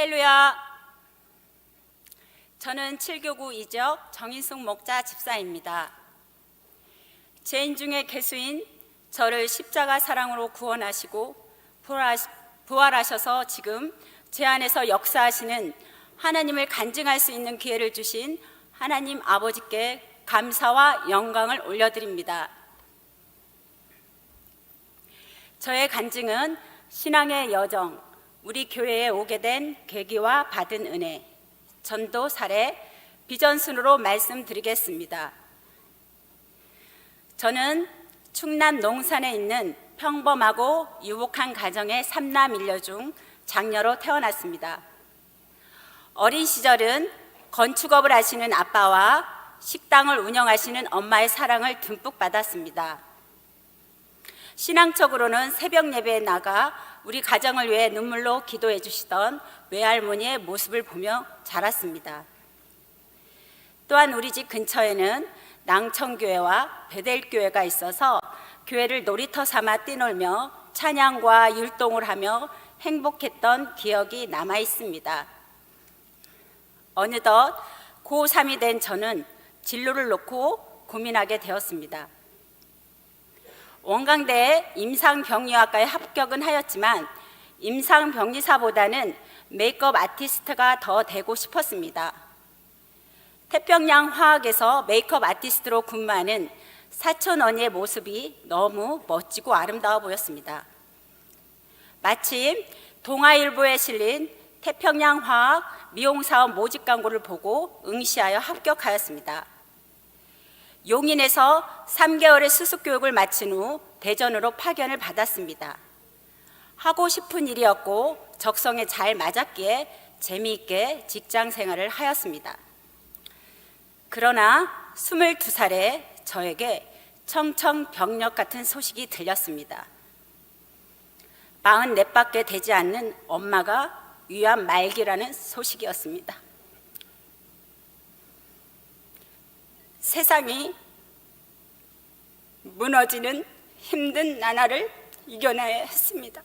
할렐루야. 저는 7교구 이적 정인숙 목자 집사입니다. 죄인 중에 개수인 저를 십자가 사랑으로 구원하시고 부활하- 부활하셔서 지금 제 안에서 역사하시는 하나님을 간증할 수 있는 기회를 주신 하나님 아버지께 감사와 영광을 올려드립니다. 저의 간증은 신앙의 여정, 우리 교회에 오게 된 계기와 받은 은혜, 전도 사례, 비전순으로 말씀드리겠습니다. 저는 충남 농산에 있는 평범하고 유복한 가정의 삼남 일녀 중 장녀로 태어났습니다. 어린 시절은 건축업을 하시는 아빠와 식당을 운영하시는 엄마의 사랑을 듬뿍 받았습니다. 신앙적으로는 새벽 예배에 나가 우리 가정을 위해 눈물로 기도해 주시던 외할머니의 모습을 보며 자랐습니다. 또한 우리 집 근처에는 낭천교회와 베델교회가 있어서 교회를 놀이터 삼아 뛰놀며 찬양과 율동을 하며 행복했던 기억이 남아 있습니다. 어느덧 고3이 된 저는 진로를 놓고 고민하게 되었습니다. 원광대 임상병리학과에 합격은 하였지만 임상병리사보다는 메이크업 아티스트가 더 되고 싶었습니다. 태평양 화학에서 메이크업 아티스트로 근무하는 사촌 언니의 모습이 너무 멋지고 아름다워 보였습니다. 마침 동아일보에 실린 태평양 화학 미용사업 모집 광고를 보고 응시하여 합격하였습니다. 용인에서 3개월의 수습 교육을 마친 후 대전으로 파견을 받았습니다. 하고 싶은 일이었고 적성에 잘 맞았기에 재미있게 직장 생활을 하였습니다. 그러나 22살에 저에게 청청병력 같은 소식이 들렸습니다. 44밖에 되지 않는 엄마가 위암 말기라는 소식이었습니다. 세상이 무너지는 힘든 나날을 이겨내야 했습니다.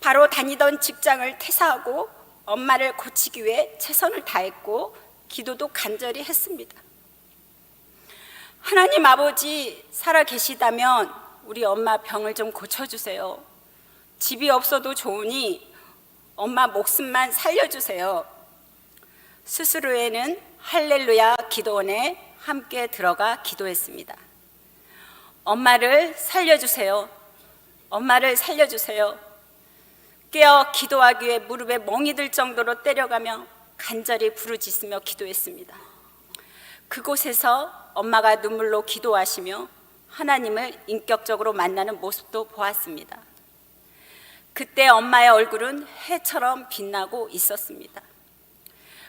바로 다니던 직장을 퇴사하고 엄마를 고치기 위해 최선을 다했고 기도도 간절히 했습니다. 하나님 아버지 살아 계시다면 우리 엄마 병을 좀 고쳐주세요. 집이 없어도 좋으니 엄마 목숨만 살려주세요. 후에는 할렐루야 기도원에 함께 들어가 기도했습니다. 엄마를 살려주세요. 엄마를 살려주세요. 깨어 기도하기 위해 무릎에 멍이 들 정도로 때려가며 간절히 부르짖으며 기도했습니다. 그곳에서 엄마가 눈물로 기도하시며 하나님을 인격적으로 만나는 모습도 보았습니다. 그때 엄마의 얼굴은 해처럼 빛나고 있었습니다.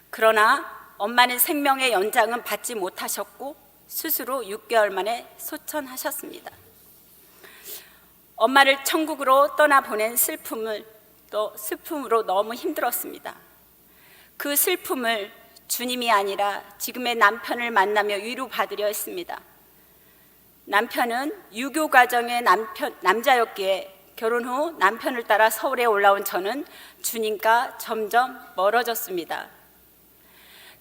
그러나 엄마는 생명의 연장은 받지 못하셨고 후 6개월 만에 소천하셨습니다. 엄마를 천국으로 떠나보낸 슬픔을 또 슬픔으로 너무 힘들었습니다. 그 슬픔을 주님이 아니라 지금의 남편을 만나며 위로받으려 했습니다. 남편은 유교 가정의 남편 남자였기에 결혼 후 남편을 따라 서울에 올라온 저는 주님과 점점 멀어졌습니다.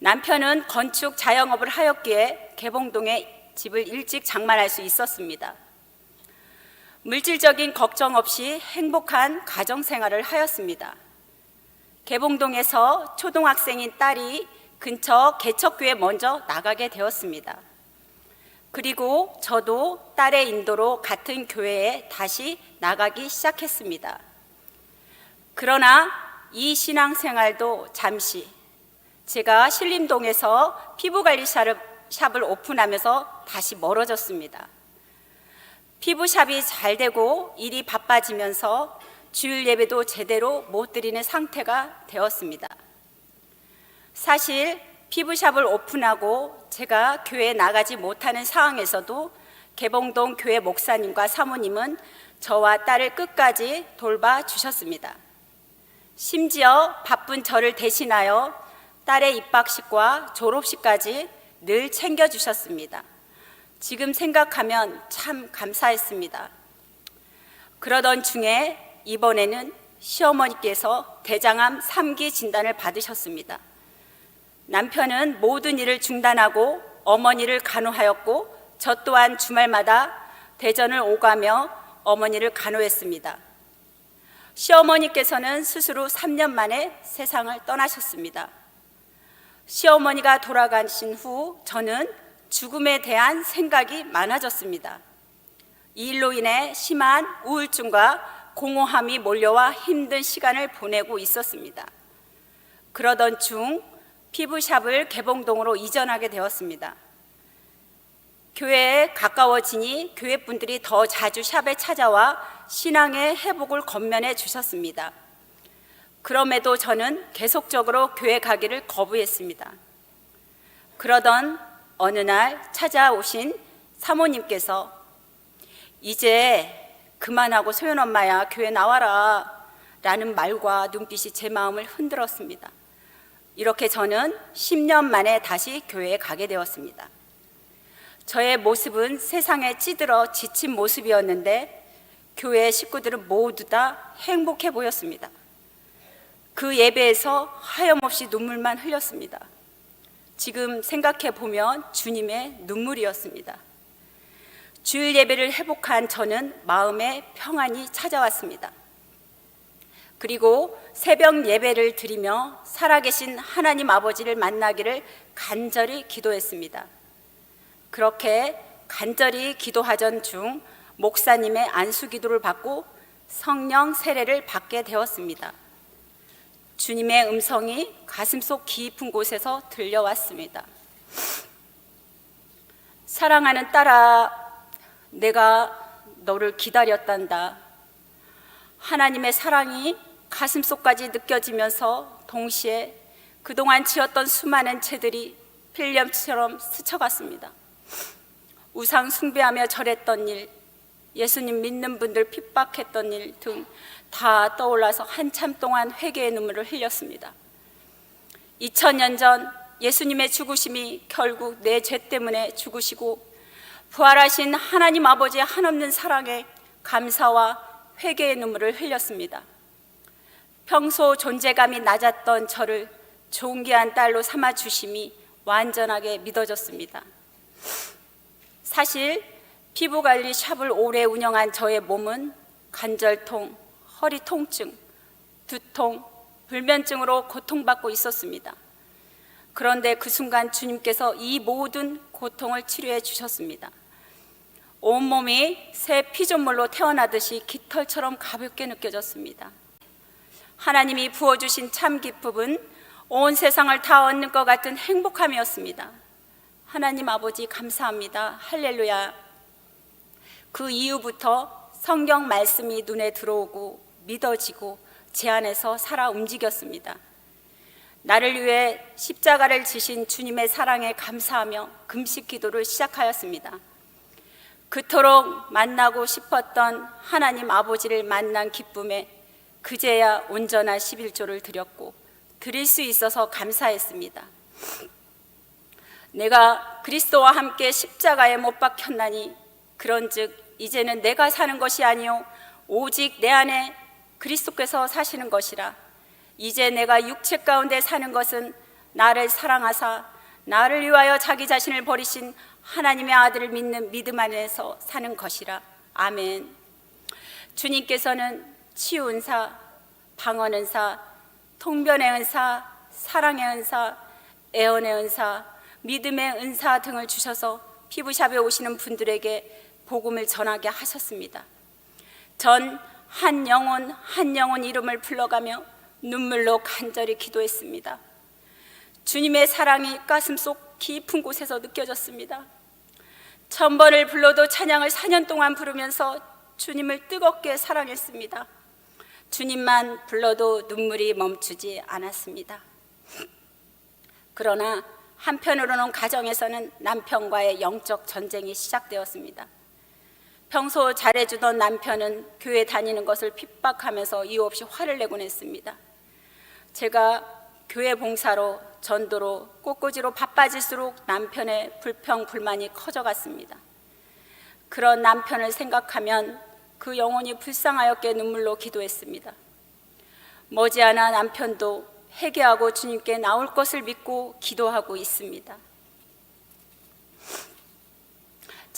남편은 건축 자영업을 하였기에 개봉동에 집을 일찍 장만할 수 있었습니다. 물질적인 걱정 없이 행복한 가정 생활을 하였습니다. 개봉동에서 초등학생인 딸이 근처 개척교회 먼저 나가게 되었습니다. 그리고 저도 딸의 인도로 같은 교회에 다시 나가기 시작했습니다. 그러나 이 신앙생활도 잠시 제가 신림동에서 피부관리 샵을 오픈하면서 다시 멀어졌습니다. 피부샵이 잘 되고 일이 바빠지면서 주일 예배도 제대로 못 드리는 상태가 되었습니다. 사실 피부샵을 오픈하고 제가 교회에 나가지 못하는 상황에서도 개봉동 교회 목사님과 사모님은 저와 딸을 끝까지 돌봐 주셨습니다. 심지어 바쁜 저를 대신하여 딸의 입학식과 졸업식까지 늘 챙겨주셨습니다. 지금 생각하면 참 감사했습니다. 그러던 중에 이번에는 시어머니께서 대장암 3기 진단을 받으셨습니다. 남편은 모든 일을 중단하고 어머니를 간호하였고 저 또한 주말마다 대전을 오가며 어머니를 간호했습니다. 시어머니께서는 스스로 3년 만에 세상을 떠나셨습니다. 시어머니가 돌아가신 후 저는 죽음에 대한 생각이 많아졌습니다. 이 일로 인해 심한 우울증과 공허함이 몰려와 힘든 시간을 보내고 있었습니다. 그러던 중 피부샵을 개봉동으로 이전하게 되었습니다. 교회에 가까워지니 교회 분들이 더 자주 샵에 찾아와 신앙의 회복을 건면해 주셨습니다. 그럼에도 저는 계속적으로 교회 가기를 거부했습니다. 그러던 어느 날 찾아오신 사모님께서 이제 그만하고 소연 엄마야 교회 나와라 라는 말과 눈빛이 제 마음을 흔들었습니다. 이렇게 저는 10년 만에 다시 교회에 가게 되었습니다. 저의 모습은 세상에 찌들어 지친 모습이었는데 교회 식구들은 모두 다 행복해 보였습니다. 그 예배에서 하염없이 눈물만 흘렸습니다. 지금 생각해 보면 주님의 눈물이었습니다. 주일 예배를 회복한 저는 마음에 평안이 찾아왔습니다. 그리고 새벽 예배를 드리며 살아계신 하나님 아버지를 만나기를 간절히 기도했습니다. 그렇게 간절히 기도하던 중 목사님의 안수 기도를 받고 성령 세례를 받게 되었습니다. 주님의 음성이 가슴속 깊은 곳에서 들려왔습니다. 사랑하는 딸아, 내가 너를 기다렸단다. 하나님의 사랑이 가슴속까지 느껴지면서 동시에 그동안 지었던 수많은 채들이 필름처럼 스쳐갔습니다. 우상 숭배하며 절했던 일, 예수님 믿는 분들 핍박했던 일 등 다 떠올라서 한참 동안 회개의 눈물을 흘렸습니다. 2000년 전 예수님의 죽으심이 결국 내 죄 때문에 죽으시고 부활하신 하나님 아버지의 한없는 사랑에 감사와 회개의 눈물을 흘렸습니다. 평소 존재감이 낮았던 저를 존귀한 딸로 삼아 주심이 완전하게 믿어졌습니다. 사실 피부 관리 샵을 오래 운영한 저의 몸은 관절통, 허리 통증, 두통, 불면증으로 고통받고 있었습니다. 그런데 그 순간 주님께서 이 모든 고통을 치료해 주셨습니다. 온몸이 새 피조물로 태어나듯이 깃털처럼 가볍게 느껴졌습니다. 하나님이 부어주신 참 기쁨은 온 세상을 다 얻는 것 같은 행복함이었습니다. 하나님 아버지 감사합니다. 할렐루야. 그 이후부터 성경 말씀이 눈에 들어오고 믿어지고 제 안에서 살아 움직였습니다. 나를 위해 십자가를 지신 주님의 사랑에 감사하며 금식 기도를 시작하였습니다. 그토록 만나고 싶었던 하나님 아버지를 만난 기쁨에 그제야 온전한 11조를 드렸고 드릴 수 있어서 감사했습니다. 내가 그리스도와 함께 십자가에 못 박혔나니 그런즉 이제는 내가 사는 것이 아니요 오직 내 안에 그리스도께서 사시는 것이라 이제 내가 육체 가운데 사는 것은 나를 사랑하사 나를 위하여 자기 자신을 버리신 하나님의 아들을 믿는 믿음 안에서 사는 것이라 아멘. 주님께서는 치유 은사, 방언 은사, 통변의 은사, 사랑의 은사, 애언의 은사, 믿음의 은사 등을 주셔서 피부샵에 오시는 분들에게 복음을 전하게 하셨습니다. 전 한 영혼 한 영혼 이름을 불러가며 눈물로 간절히 기도했습니다. 주님의 사랑이 가슴 속 깊은 곳에서 느껴졌습니다. 천 번을 불러도 찬양을 4년 동안 부르면서 주님을 뜨겁게 사랑했습니다. 주님만 불러도 눈물이 멈추지 않았습니다. 그러나 한편으로는 가정에서는 남편과의 영적 전쟁이 시작되었습니다. 평소 잘해주던 남편은 교회 다니는 것을 핍박하면서 이유 없이 화를 내곤 했습니다. 제가 교회 봉사로 전도로 꽃꽂이로 바빠질수록 남편의 불평 불만이 커져갔습니다. 그런 남편을 생각하면 그 영혼이 불쌍하였게 눈물로 기도했습니다. 머지않아 남편도 회개하고 주님께 나올 것을 믿고 기도하고 있습니다.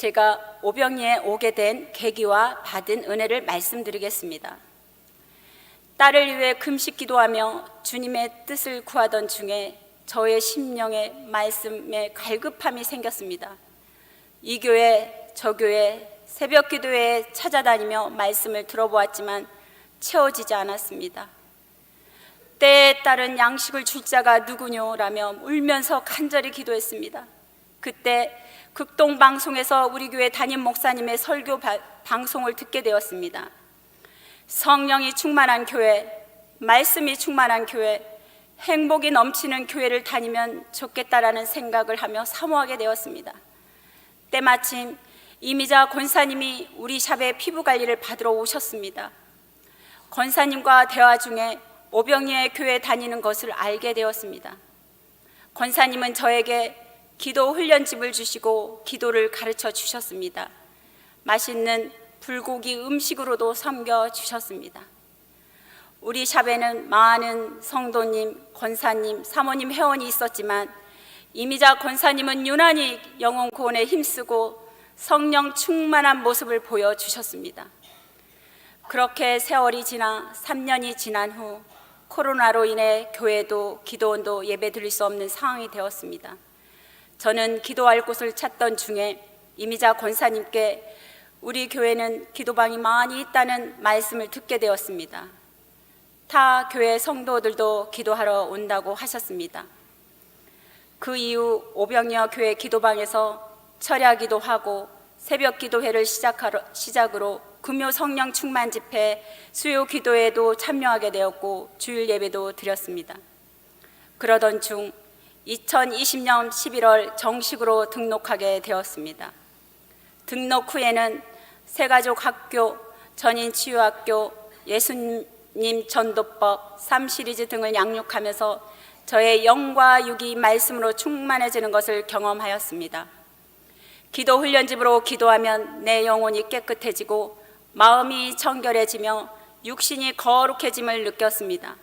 제가 오병이에 오게 된 계기와 받은 은혜를 말씀드리겠습니다. 딸을 위해 금식 기도하며 주님의 뜻을 구하던 중에 저의 심령에 말씀에 갈급함이 생겼습니다. 이 교회, 저 교회, 새벽 기도회에 찾아다니며 말씀을 들어보았지만 채워지지 않았습니다. 때에 따른 양식을 줄 자가 누구뇨라며 울면서 간절히 기도했습니다. 그때 극동 방송에서 우리 교회 담임 목사님의 설교 바- 방송을 듣게 되었습니다. 성령이 충만한 교회, 말씀이 충만한 교회, 행복이 넘치는 교회를 다니면 좋겠다라는 생각을 하며 사모하게 되었습니다. 때마침 이미자 권사님이 우리 샵에 피부 관리를 받으러 오셨습니다. 권사님과 대화 중에 오병이의 교회 다니는 것을 알게 되었습니다. 권사님은 저에게 기도 훈련집을 주시고 기도를 가르쳐 주셨습니다. 맛있는 불고기 음식으로도 섬겨 주셨습니다. 우리 샵에는 많은 성도님, 권사님, 사모님 회원이 있었지만 이미자 권사님은 유난히 영혼 구원에 힘쓰고 성령 충만한 모습을 보여 주셨습니다. 그렇게 세월이 지나 3년이 지난 후 코로나로 인해 교회도 기도원도 예배 드릴 수 없는 상황이 되었습니다. 저는 기도할 곳을 찾던 중에 이미자 권사님께 우리 교회는 기도방이 많이 있다는 말씀을 듣게 되었습니다. 타 교회 성도들도 기도하러 온다고 하셨습니다. 그 이후 오병이어 교회 기도방에서 철야 기도하고 새벽 기도회를 시작하러, 시작으로 금요 성령 충만 집회, 수요 기도회도 참여하게 되었고 주일 예배도 드렸습니다. 그러던 중 2020년 11월 정식으로 등록하게 되었습니다. 등록 후에는 새가족 학교, 전인 치유학교, 예수님 전도법, 삼시리즈 등을 양육하면서 저의 영과 육이 말씀으로 충만해지는 것을 경험하였습니다. 기도 훈련집으로 기도하면 내 영혼이 깨끗해지고 마음이 청결해지며 육신이 거룩해짐을 느꼈습니다.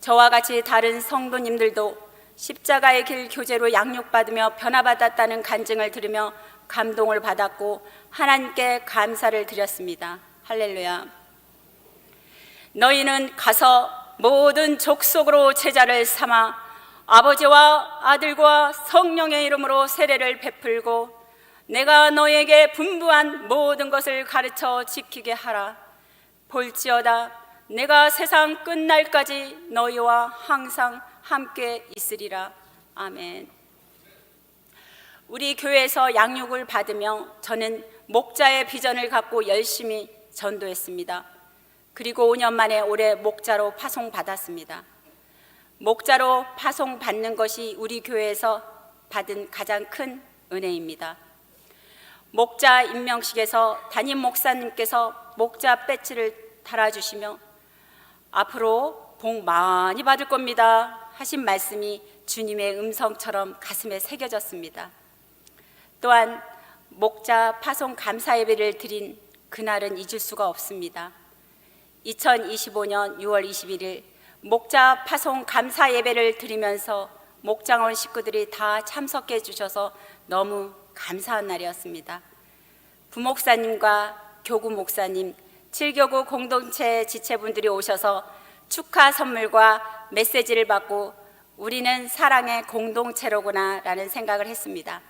저와 같이 다른 성도님들도 십자가의 길 교제로 양육받으며 변화받았다는 간증을 들으며 감동을 받았고 하나님께 감사를 드렸습니다. 할렐루야. 너희는 가서 모든 족속으로 제자를 삼아 아버지와 아들과 성령의 이름으로 세례를 베풀고 내가 너에게 분부한 모든 것을 가르쳐 지키게 하라. 볼지어다 내가 세상 끝날까지 너희와 항상 함께 있으리라. 아멘. 우리 교회에서 양육을 받으며 저는 목자의 비전을 갖고 열심히 전도했습니다. 그리고 5년 만에 올해 목자로 파송받았습니다. 목자로 파송받는 것이 우리 교회에서 받은 가장 큰 은혜입니다. 목자 임명식에서 담임 목사님께서 목자 배지를 달아주시며 앞으로 복 많이 받을 겁니다 하신 말씀이 주님의 음성처럼 가슴에 새겨졌습니다. 또한 목자 파송 감사 예배를 드린 그날은 잊을 수가 없습니다. 2025년 6월 21일 목자 파송 감사 예배를 드리면서 목장원 식구들이 다 참석해 주셔서 너무 감사한 날이었습니다. 부목사님과 교구 목사님, 칠교구 공동체 지체분들이 오셔서 축하 선물과 메시지를 받고 우리는 사랑의 공동체로구나 라는 생각을 했습니다.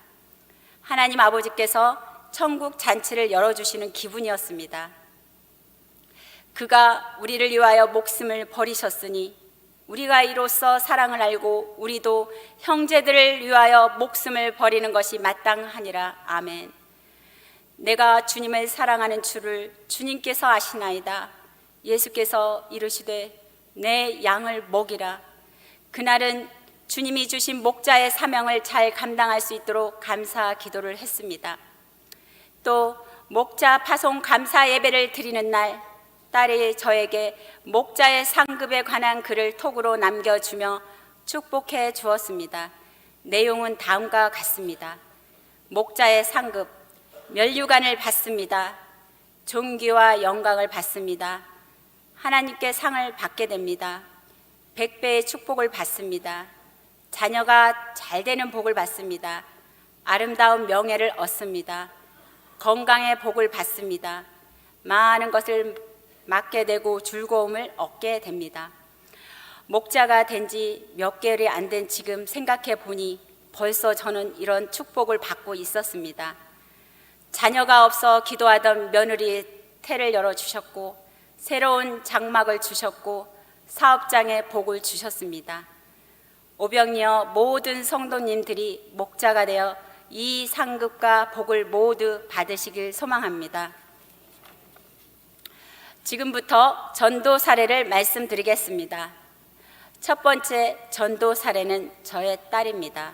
하나님 아버지께서 천국 잔치를 열어주시는 기분이었습니다. 그가 우리를 위하여 목숨을 버리셨으니 우리가 이로써 사랑을 알고 우리도 형제들을 위하여 목숨을 버리는 것이 마땅하니라. 아멘. 내가 주님을 사랑하는 줄을 주님께서 아시나이다. 예수께서 이르시되 내 양을 먹이라. 그날은 주님이 주신 목자의 사명을 잘 감당할 수 있도록 감사 기도를 했습니다. 또 목자 파송 감사 예배를 드리는 날 딸이 저에게 목자의 상급에 관한 글을 톡으로 남겨주며 축복해 주었습니다. 내용은 다음과 같습니다. 목자의 상급, 면류관을 받습니다. 존귀와 영광을 받습니다. 하나님께 상을 받게 됩니다. 백배의 축복을 받습니다. 자녀가 잘 되는 복을 받습니다. 아름다운 명예를 얻습니다. 건강의 복을 받습니다. 많은 것을 맡게 되고 즐거움을 얻게 됩니다. 목자가 된 지 몇 개월이 안 된 지금 생각해 보니 벌써 저는 이런 축복을 받고 있었습니다. 자녀가 없어 기도하던 며느리 태를 열어 주셨고 새로운 장막을 주셨고 사업장에 복을 주셨습니다. 오병이어 모든 성도님들이 목자가 되어 이 상급과 복을 모두 받으시길 소망합니다. 지금부터 전도 사례를 말씀드리겠습니다. 첫 번째 전도 사례는 저의 딸입니다.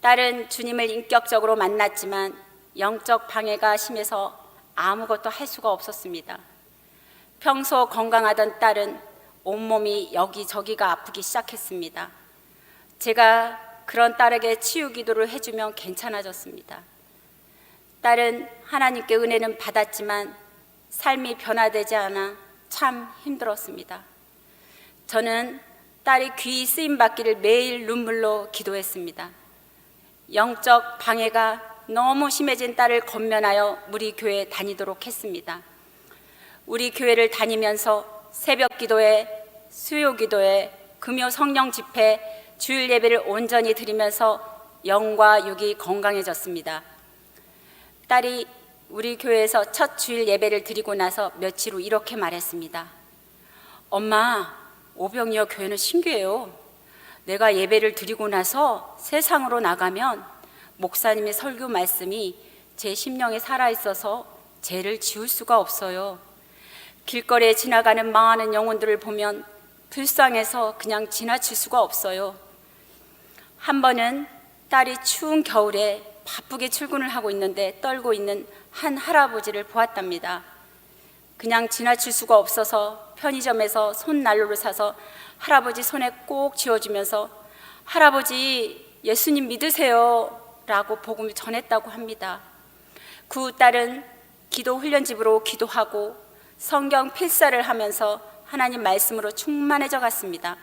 딸은 주님을 인격적으로 만났지만 영적 방해가 심해서 아무것도 할 수가 없었습니다. 평소 건강하던 딸은 온몸이 여기저기가 아프기 시작했습니다. 제가 그런 딸에게 치유 기도를 해주면 괜찮아졌습니다. 딸은 하나님께 은혜는 받았지만 삶이 변화되지 않아 참 힘들었습니다. 저는 딸이 귀 쓰임 받기를 매일 눈물로 기도했습니다. 영적 방해가 너무 심해진 딸을 건면하여 우리 교회에 다니도록 했습니다. 우리 교회를 다니면서 새벽 기도회, 수요 기도회, 금요 성령 집회, 주일 예배를 온전히 드리면서 영과 육이 건강해졌습니다. 딸이 우리 교회에서 첫 주일 예배를 드리고 나서 며칠 후 이렇게 말했습니다. 엄마, 오병이어 교회는 신기해요. 내가 예배를 드리고 나서 세상으로 나가면 목사님의 설교 말씀이 제 심령에 살아있어서 죄를 지울 수가 없어요. 길거리에 지나가는 많은 영혼들을 보면 불쌍해서 그냥 지나칠 수가 없어요. 한 번은 딸이 추운 겨울에 바쁘게 출근을 하고 있는데 떨고 있는 한 할아버지를 보았답니다. 그냥 지나칠 수가 없어서 편의점에서 손난로를 사서 할아버지 손에 꼭 쥐어주면서 할아버지 예수님 믿으세요 라고 복음을 전했다고 합니다. 그 딸은 기도 훈련집으로 기도하고 성경 필사를 하면서 하나님 말씀으로 충만해져 갔습니다.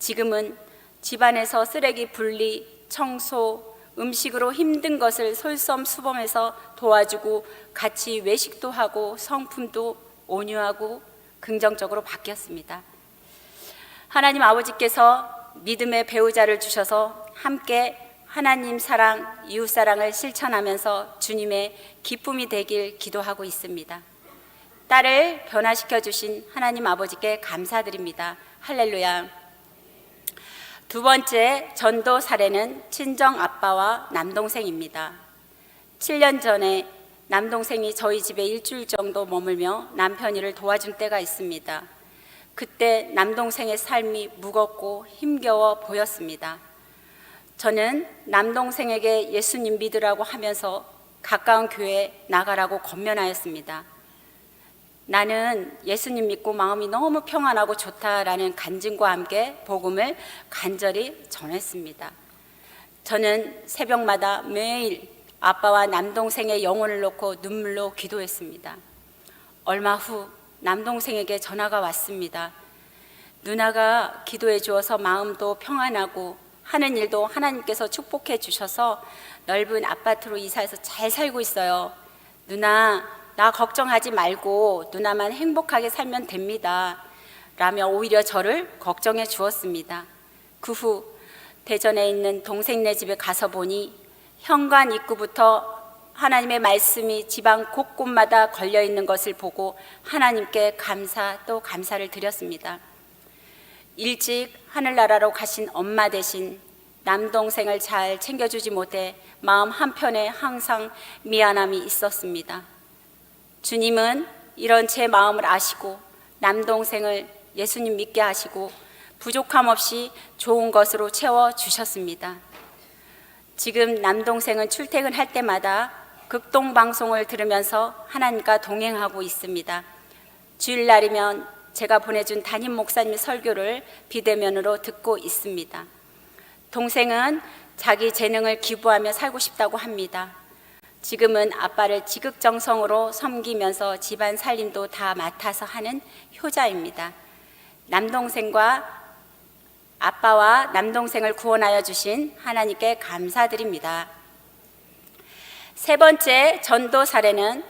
지금은 집안에서 쓰레기 분리, 청소, 음식으로 힘든 것을 솔선수범해서 도와주고 같이 외식도 하고 성품도 온유하고 긍정적으로 바뀌었습니다. 하나님 아버지께서 믿음의 배우자를 주셔서 함께 하나님 사랑, 이웃 사랑을 실천하면서 주님의 기쁨이 되길 기도하고 있습니다. 딸을 변화시켜 주신 하나님 아버지께 감사드립니다. 할렐루야. 두 번째 전도 사례는 친정 아빠와 남동생입니다. 7년 전에 남동생이 저희 집에 일주일 정도 머물며 남편 일을 도와준 때가 있습니다. 그때 남동생의 삶이 무겁고 힘겨워 보였습니다. 저는 남동생에게 예수님 믿으라고 하면서 가까운 교회에 나가라고 권면하였습니다. 나는 예수님 믿고 마음이 너무 평안하고 좋다라는 간증과 함께 복음을 간절히 전했습니다. 저는 새벽마다 매일 아빠와 남동생의 영혼을 놓고 눈물로 기도했습니다. 얼마 후 남동생에게 전화가 왔습니다. 누나가 기도해 주어서 마음도 평안하고 하는 일도 하나님께서 축복해 주셔서 넓은 아파트로 이사해서 잘 살고 있어요. 누나, 나 걱정하지 말고 누나만 행복하게 살면 됩니다. 라며 오히려 저를 걱정해 주었습니다. 그 후 대전에 있는 동생네 집에 가서 보니 현관 입구부터 하나님의 말씀이 지방 곳곳마다 걸려 있는 것을 보고 하나님께 감사 또 감사를 드렸습니다. 일찍 하늘나라로 가신 엄마 대신 남동생을 잘 챙겨주지 못해 마음 한편에 항상 미안함이 있었습니다. 주님은 이런 제 마음을 아시고 남동생을 예수님 믿게 하시고 부족함 없이 좋은 것으로 채워 주셨습니다. 지금 남동생은 출퇴근할 때마다 극동 방송을 들으면서 하나님과 동행하고 있습니다. 주일날이면 제가 보내준 담임 목사님의 설교를 비대면으로 듣고 있습니다. 동생은 자기 재능을 기부하며 살고 싶다고 합니다. 지금은 아빠를 지극정성으로 섬기면서 집안 살림도 다 맡아서 하는 효자입니다. 남동생과 아빠와 남동생을 구원하여 주신 하나님께 감사드립니다. 세 번째 전도 사례는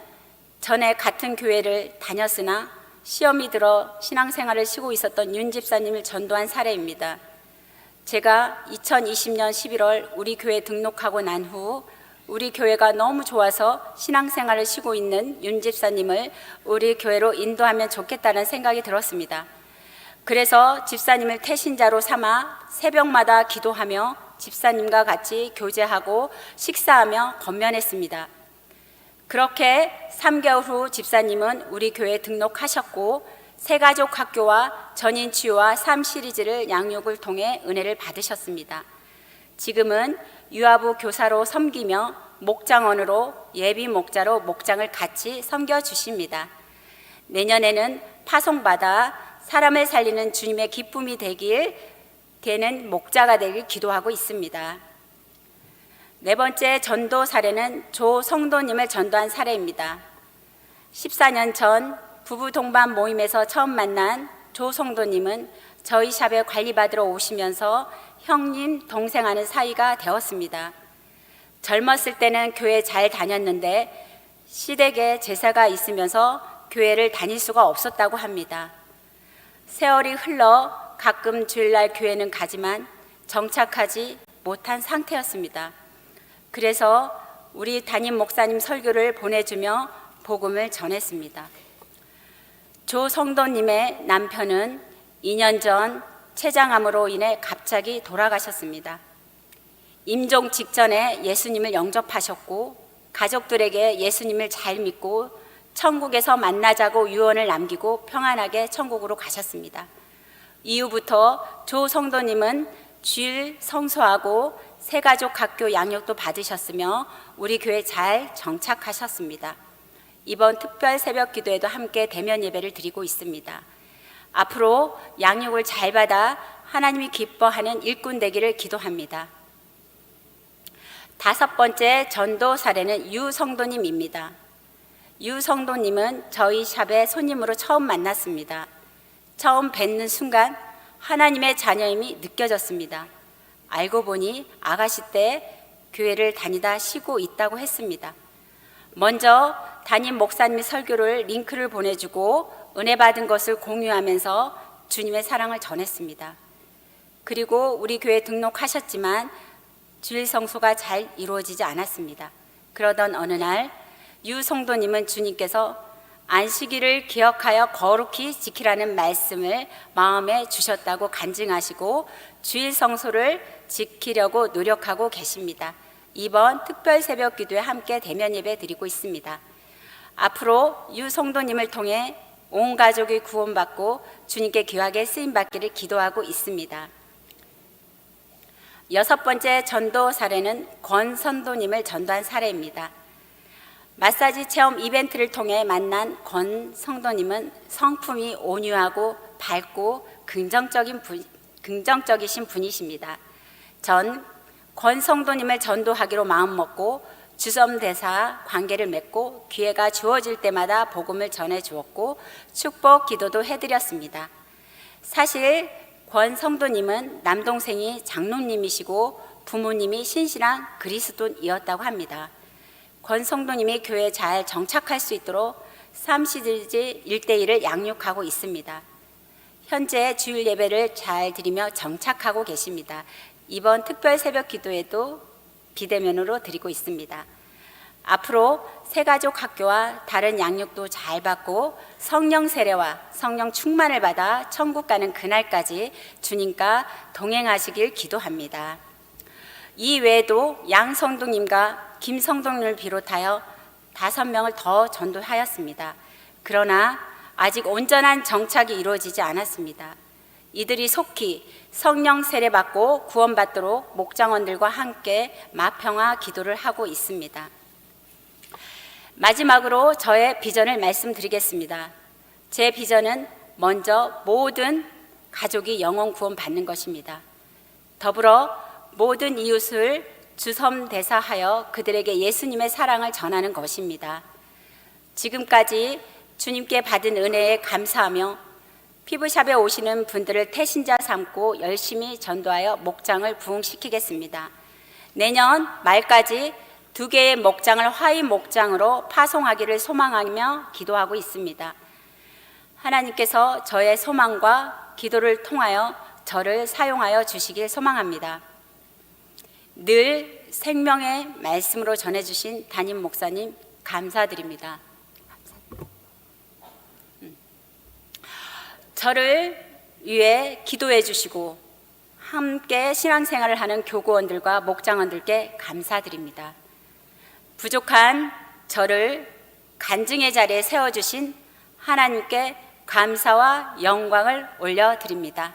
전에 같은 교회를 다녔으나 시험이 들어 신앙생활을 쉬고 있었던 윤 집사님을 전도한 사례입니다. 제가 2020년 11월 우리 교회 등록하고 난 후 우리 교회가 너무 좋아서 신앙생활을 쉬고 있는 윤 집사님을 우리 교회로 인도하면 좋겠다는 생각이 들었습니다. 그래서 집사님을 태신자로 삼아 새벽마다 기도하며 집사님과 같이 교제하고 식사하며 건면했습니다. 그렇게 3개월 후 집사님은 우리 교회에 등록하셨고 새가족 학교와 전인 치유와 삶 시리즈를 양육을 통해 은혜를 받으셨습니다. 지금은 유아부 교사로 섬기며 목장원으로 예비 목자로 목장을 같이 섬겨 주십니다. 내년에는 파송받아 사람을 살리는 주님의 기쁨이 되길 되는 목자가 되길 기도하고 있습니다. 네 번째 전도 사례는 조 성도님을 전도한 사례입니다. 14년 전 부부 동반 모임에서 처음 만난 조 성도님은 저희 샵에 관리받으러 오시면서 형님, 동생 하는 사이가 되었습니다. 젊었을 때는 교회 잘 다녔는데 시댁에 제사가 있으면서 교회를 다닐 수가 없었다고 합니다. 세월이 흘러 가끔 주일날 교회는 가지만 정착하지 못한 상태였습니다. 그래서 우리 담임 목사님 설교를 보내주며 복음을 전했습니다. 조 성도님의 남편은 2년 전 췌장암으로 인해 갑자기 돌아가셨습니다. 임종 직전에 예수님을 영접하셨고 가족들에게 예수님을 잘 믿고 천국에서 만나자고 유언을 남기고 평안하게 천국으로 가셨습니다. 이후부터 조 성도님은 주일 성소하고 새가족 학교 양육도 받으셨으며 우리 교회 잘 정착하셨습니다. 이번 특별 새벽 기도에도 함께 대면 예배를 드리고 있습니다. 앞으로 양육을 잘 받아 하나님이 기뻐하는 일꾼 되기를 기도합니다. 다섯 번째 전도 사례는 유 성도님입니다. 유 성도님은 저희 샵에 손님으로 처음 만났습니다. 처음 뵙는 순간 하나님의 자녀임이 느껴졌습니다. 알고 보니 아가씨 때 교회를 다니다 쉬고 있다고 했습니다. 먼저 담임 목사님의 설교를 링크를 보내주고 은혜 받은 것을 공유하면서 주님의 사랑을 전했습니다. 그리고 우리 교회 등록하셨지만 주일 성소가 잘 이루어지지 않았습니다. 그러던 어느 날 유 성도님은 주님께서 안식일을 기억하여 거룩히 지키라는 말씀을 마음에 주셨다고 간증하시고 주일 성소를 지키려고 노력하고 계십니다. 이번 특별 새벽 기도에 함께 대면 예배 드리고 있습니다. 앞으로 유 성도님을 통해 온 가족이 구원받고 주님께 귀하게 쓰임 받기를 기도하고 있습니다. 여섯 번째 전도 사례는 권 선도님을 전도한 사례입니다. 마사지 체험 이벤트를 통해 만난 권 성도님은 성품이 온유하고 밝고 긍정적인 분, 긍정적이신 분이십니다. 전 권 성도님을 전도하기로 마음먹고 주섬대사 관계를 맺고 기회가 주어질 때마다 복음을 전해 주었고 축복 기도도 해드렸습니다. 사실 권 성도님은 남동생이 장로님이시고 부모님이 신실한 그리스도인이었다고 합니다. 권 성도님이 교회에 잘 정착할 수 있도록 삼시들지 일대일을 양육하고 있습니다. 현재 주일 예배를 잘 드리며 정착하고 계십니다. 이번 특별 새벽 기도에도 비대면으로 드리고 있습니다. 앞으로 새가족 학교와 다른 양육도 잘 받고 성령 세례와 성령 충만을 받아 천국 가는 그날까지 주님과 동행하시길 기도합니다. 이 외에도 양성동님과 김성동님을 비롯하여 다섯 명을 더 전도하였습니다. 그러나 아직 온전한 정착이 이루어지지 않았습니다. 이들이 속히 성령 세례 받고 구원받도록 목장원들과 함께 마평화 기도를 하고 있습니다. 마지막으로 저의 비전을 말씀드리겠습니다. 제 비전은 먼저 모든 가족이 영원 구원 받는 것입니다. 더불어 모든 이웃을 주섬 대사하여 그들에게 예수님의 사랑을 전하는 것입니다. 지금까지 주님께 받은 은혜에 감사하며 피부샵에 오시는 분들을 태신자 삼고 열심히 전도하여 목장을 부흥시키겠습니다. 내년 말까지 두 개의 목장을 화이 목장으로 파송하기를 소망하며 기도하고 있습니다. 하나님께서 저의 소망과 기도를 통하여 저를 사용하여 주시길 소망합니다. 늘 생명의 말씀으로 전해주신 담임 목사님 감사드립니다. 저를 위해 기도해 주시고 함께 신앙생활을 하는 교구원들과 목장원들께 감사드립니다. 부족한 저를 간증의 자리에 세워주신 하나님께 감사와 영광을 올려드립니다.